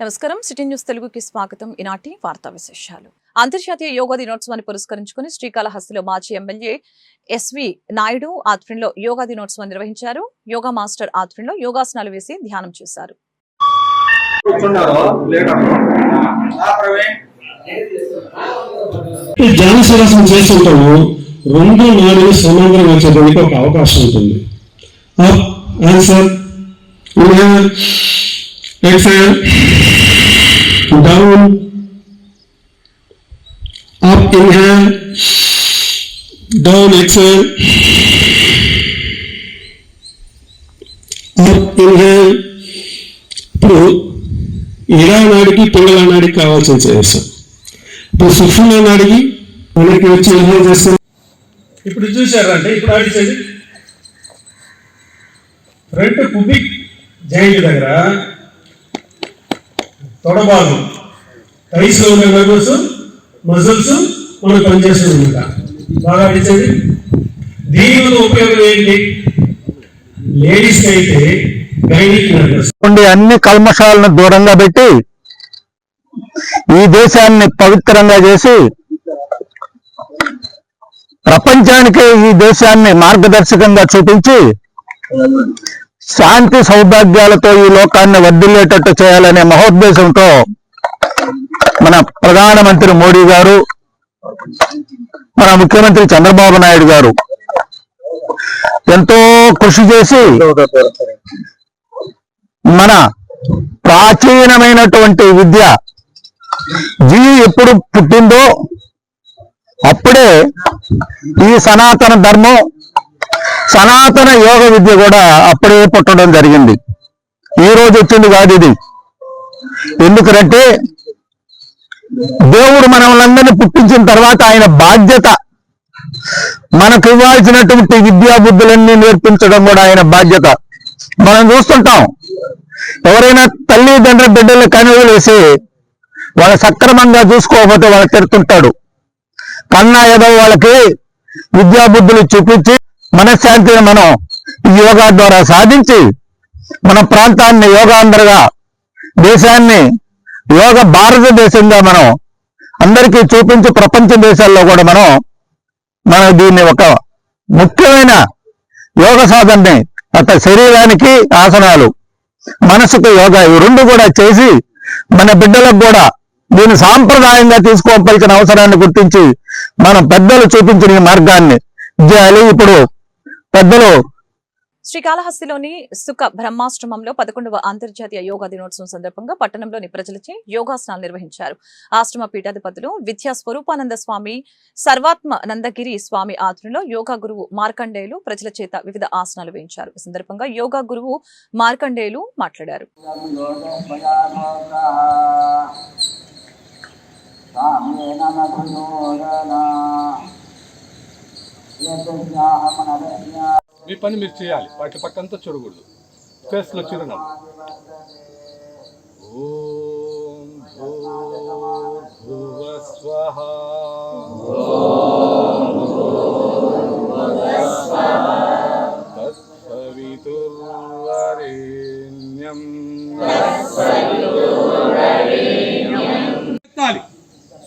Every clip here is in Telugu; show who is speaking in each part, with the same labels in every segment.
Speaker 1: నమస్కారం. సిటీ న్యూస్ తెలుగుకి స్వాగతం. ఈనాటి వార్తా విశేషాలు. అంతర్జాతీయ యోగా దినోత్సవాన్ని పురస్కరించుకుని శ్రీకాళహస్తిలో మాజీ ఎమ్మెల్యే ఎస్వి నాయుడు ఆధ్వర్యంలో యోగా దినోత్సవం నిర్వహించారు. యోగా మాస్టర్ ఆధ్వర్యంలో యోగాసనాలు వేసి ధ్యానం చేశారు.
Speaker 2: ఈ ధ్యాన సరస్వం చేస్తుంటాము రెండు నాలుగు సమాంతరం వచ్చేదానికి ఒక అవకాశం ఉంటుంది. Answer inhale exhale down up inhale down exhale up inhale ఇప్పుడు ఇరా నాడికి పింగళ నాడికి కావాల్సిన చేస్తాం ఇప్పుడు సుషుమ్న నాడికి మనకి వచ్చి ఇన్హేల్ చేస్తాం? ఇప్పుడు చూసారంటే ఇప్పుడు ఆడించండి ఫ్రంట్ పుబిక్ జాయింట్ దగ్గర తొడభాగం థైస్లో నర్వస్ మజిల్స్ మనం పనిచేస్తుంది అనమాట బాగా ఆడించండి దీని వల్ల ఉపయోగం ఏంటి? లేడీస్ అయితే గైనిక్ నర్వస్
Speaker 3: ఉండే అన్ని కల్మషాలను దూరంగా పెట్టి ఈ దేశాన్ని పవిత్రంగా చేసి ప్రపంచానికి ఈ దేశాన్ని మార్గదర్శకంగా చూపించి శాంతి సౌభాగ్యాలతో ఈ లోకాన్ని వర్ధిల్లేటట్టు చేయాలనే మహోద్దేశంతో మన ప్రధానమంత్రి మోడీ గారు మన ముఖ్యమంత్రి చంద్రబాబు నాయుడు గారు ఎంతో కృషి చేసి మన ప్రాచీనమైనటువంటి విద్య జీ ఎప్పుడు పుట్టిందో అప్పుడే ఈ సనాతన ధర్మం సనాతన యోగ విద్య కూడా అప్పుడే పుట్టడం జరిగింది. ఈ రోజు వచ్చింది కాదు ఇది. ఎందుకంటే దేవుడు మనల్ని పుట్టించిన తర్వాత ఆయన బాధ్యత మనకు ఇవ్వాల్సినటువంటి విద్యా బుద్ధులన్నీ నేర్పించడం కూడా ఆయన బాధ్యత. మనం చూస్తుంటాం ఎవరైనా తల్లిదండ్రుల బిడ్డలు కనుగొలేసి వాళ్ళు సక్రమంగా చూసుకోకపోతే వాళ్ళు తిడుతుంటాడు. కన్నా ఏదో వాళ్ళకి విద్యా బుద్ధులు చూపించి మనశ్శాంతిని మనం యోగా ద్వారా సాధించి మన ప్రాంతాన్ని యోగాంధ్రగా దేశాన్ని యోగ భారతదేశంగా మనం అందరికీ చూపించి ప్రపంచ దేశాల్లో కూడా మనం మనం దీన్ని ఒక ముఖ్యమైన యోగ సాధనని అత శరీరానికి ఆసనాలు మనసుకు యోగా ఇవి రెండు కూడా చేసి మన బిడ్డలకు కూడా దీన్ని సాంప్రదాయంగా తీసుకోవలసిన అవసరాన్ని గుర్తించి మనం పెద్దలు చూపించిన ఈ మార్గాన్ని. చేయాలి ఇప్పుడు పెద్దలు.
Speaker 1: శ్రీకాళహస్తిలోని సుఖ బ్రహ్మాశ్రమంలో పదకొండవ అంతర్జాతీయ యోగా దినోత్సవం సందర్భంగా పట్టణంలోని ప్రజలచే యోగాసనాలు నిర్వహించారు. ఆశ్రమ పీఠాధిపతులు విద్యా స్వరూపానంద స్వామి సర్వాత్మ నందగిరి స్వామి ఆధ్వర్యంలో యోగా గురువు మార్కండేయులు ప్రజల చేత వివిధ ఆసనాలు వేయించారు. ఈ సందర్భంగా యోగా గురువు మార్కండేయులు మాట్లాడారు.
Speaker 4: మీ పని మీరు చేయాలి. వాటి పక్కంతా చూడకూడదు. ఫేస్లో చిరునవ్వు. ఓం భూర్భువః. తత్సవితుర్వరేణ్యం.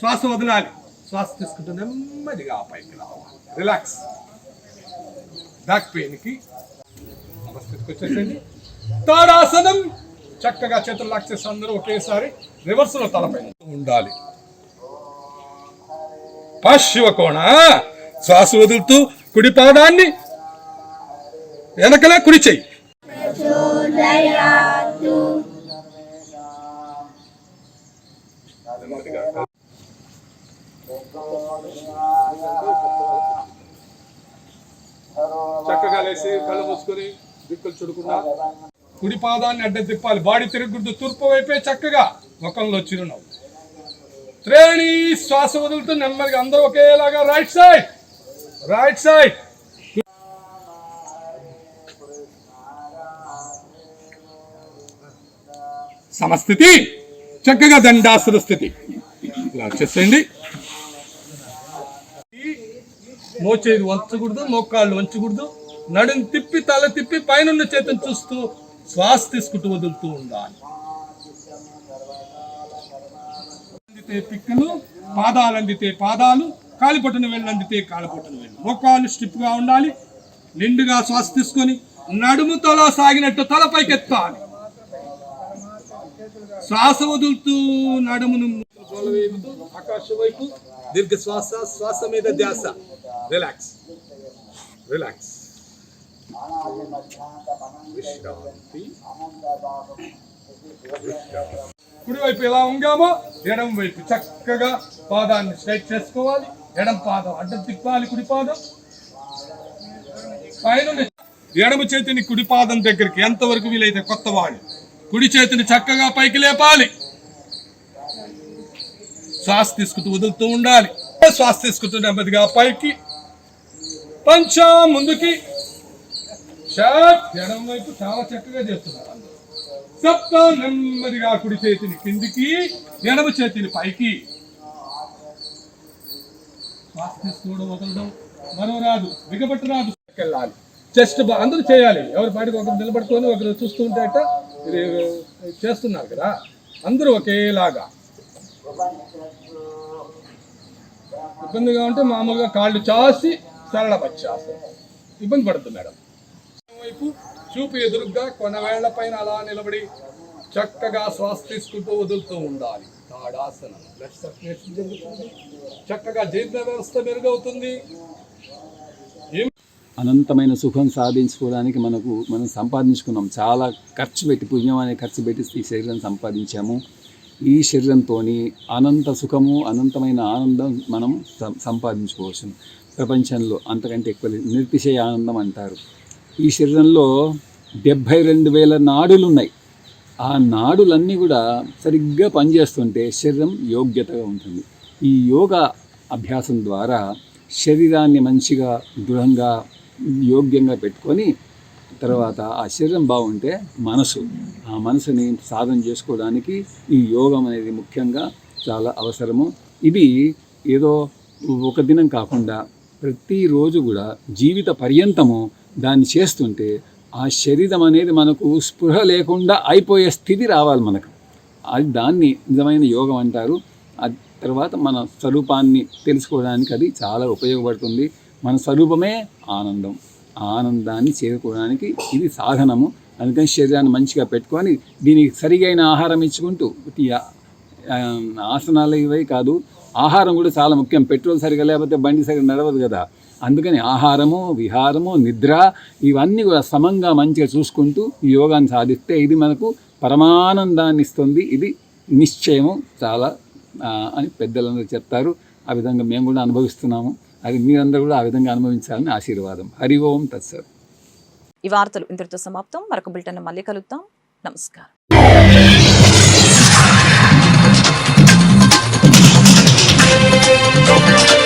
Speaker 4: శ్వాస వదలాలి. శ్వాస తీసుకుంటూ నెమ్మదిగా పైకి రావాలి. రిలాక్స్ బ్యాక్ పెయిన్కి నమస్కృతికి వచ్చేసండి తాడాసనం చక్కగా చేతులు లాక్ చేసి అందరూ ఒకేసారి రివర్స్లో తలపై ఉండాలి. పశ్చిమ కోణ శ్వాస వదులుతూ కుడి పాదాన్ని వెనకలా కుడి చెయ్యి. వేసి కళ్ళు మూసుకొని దిక్కులు చుడుకున్నా. కుడి పాదాన్ని అడ్డ తిప్పాలి. బాడీ తిరుగుద్దు తూర్పు వైపే చక్కగా ముఖంలో చిరునవ్వు. త్రేణి శ్వాస వదులుతూ నెమ్మదిగా అందరూ ఒకేలాగా రైట్ సైడ్ రైట్ సైడ్. సమస్థితి చక్కగా దండాసుర స్థితి. ఇలా వచ్చేసేయండి. మోచేది వంచకూడదు మోకాళ్ళు వంచకూడదు. నడుం తిప్పి తల తిప్పి పైనున్న చేతిని చూస్తూ శ్వాస తీసుకుంటూ వదులుతూ ఉండాలి. అందితే పిక్కలు పాదాలు అందితే పాదాలు కాలిపొట్టును వెళ్ళి అందితే కాలిపొట్టును వెళ్ళి. ముఖాలు స్టిప్గా ఉండాలి. నిండుగా శ్వాస తీసుకొని నడుము తల సాగినట్టు తల పైకెత్తాలి. శ్వాస వదులుతూ నడుమును ఆకాశం వైపు దీర్ఘ శ్వాస శ్వాస మీద ధ్యాస. రిలాక్స్. రిలాక్స్. విశ్రాంతి. కుడి వైపు ఎలా ఉంగామో ఎడం వైపు చక్కగా పాదాన్ని స్ట్రైట్ చేసుకోవాలి. ఎడం పాదం అడ్డం తిప్పాలి కుడి పాదం. పైన ఎడమ చేతిని కుడి పాదం దగ్గరికి ఎంతవరకు వీలైతే కొత్త వాళ్ళు. కుడి చేతిని చక్కగా పైకి లేపాలి. శ్వాస తీసుకుంటూ వదులుతూ ఉండాలి. శ్వాస తీసుకుంటూ నెమ్మదిగా పైకి. పంచా ముందుకి. షాట్! ఎడం వైపు చాలా చక్కగా చేస్తున్నారు. సప్త నెమ్మదిగా కుడి చేతిని కిందికి ఎడమ చేతిని పైకి. శ్వాస తీసుకోవడం వదలడం మరో రాదు బిగబట్టు రాదు. వెళ్ళాలి చెస్ట్ అందరూ చేయాలి. ఎవరి పాటికి ఒకరు నిలబడుకొని ఒకరు చూస్తూ ఉంటే అట్ట ఇది చేస్తున్నారు కదా. అందరూ ఒకేలాగా. ఇబ్బందిగా ఉంటే మామూలుగా కాళ్ళు చాసి సరళ ఇబ్బంది పడుతుంది మేడం. వైపు చూపు ఎదురుగ్గా కొనవేళ్ళ పైన అలా నిలబడి చక్కగా శ్వాస తీసుకుంటూ వదులుతూ ఉండాలి. తాడాసనం. బ్లడ్ సర్క్యులేషన్ జరుగుతుంది. చక్కగా జీర్ణ వ్యవస్థ మెరుగవుతుంది.
Speaker 5: అనంతమైన సుఖం సాధించుకోవడానికి మనకు మనం సంపాదించుకున్నాం. చాలా ఖర్చు పెట్టి పుణ్యం అనే ఖర్చు పెట్టి ఈ శరీరం సంపాదించాము. ఈ శరీరంతో అనంత సుఖము అనంతమైన ఆనందం మనం సం- సంపాదించుకోవచ్చు. ప్రపంచంలో అంతకంటే ఎక్కువ లేదు. నిర్తిశయ ఆనందం అంటారు. ఈ శరీరంలో డెబ్భై రెండు వేల నాడులు ఉన్నాయి ఆ నాడులన్నీ కూడా సరిగ్గా పనిచేస్తుంటే శరీరం యోగ్యతగా ఉంటుంది. ఈ యోగ అభ్యాసం ద్వారా శరీరాన్ని మంచిగా దృఢంగా యోగ్యంగా పెట్టుకొని తర్వాత ఆ శరీరం బాగుంటే మనసు ఆ మనసుని సాధన చేసుకోవడానికి ఈ యోగం అనేది ముఖ్యంగా చాలా అవసరము. ఇది ఏదో ఒక దినం కాకుండా ప్రతిరోజు కూడా జీవిత పర్యంతము దాన్ని చేస్తుంటే ఆ శరీరం అనేది మనకు స్పృహ లేకుండా అయిపోయే స్థితి రావాలి మనకు. అది దాన్ని నిజమైన యోగం అంటారు. ఆ తర్వాత మన స్వరూపాన్ని తెలుసుకోవడానికి అది చాలా ఉపయోగపడుతుంది. మన స్వరూపమే ఆనందం. ఆ ఆనందాన్ని చేరుకోవడానికి ఇది సాధనము. అందుకని శరీరాన్ని మంచిగా పెట్టుకొని దీనికి సరిగైన ఆహారం ఇచ్చుకుంటూ ఆసనాలు ఇవే కాదు ఆహారం కూడా చాలా ముఖ్యం. పెట్రోల్ సరిగా లేకపోతే బండి సరిగా నడవదు కదా. అందుకని ఆహారము విహారము నిద్ర ఇవన్నీ కూడా సమంగా మంచిగా చూసుకుంటూ ఈ యోగాన్ని సాధిస్తే ఇది మనకు పరమానందాన్ని ఇస్తుంది. ఇది నిశ్చయము చాలా అని పెద్దలందరూ చెప్తారు. ఆ విధంగా మేము కూడా అనుభవిస్తున్నాము. అది మీరందరూ కూడా ఆ విధంగా అనుభవించాలని ఆశీర్వాదం. హరి ఓం తత్సర్
Speaker 1: ఈ వార్తలు ఇంతటితో సమాప్తం. మరొక బులెటిన్ మళ్ళీ కలుద్దాం. నమస్కారం. Thank you.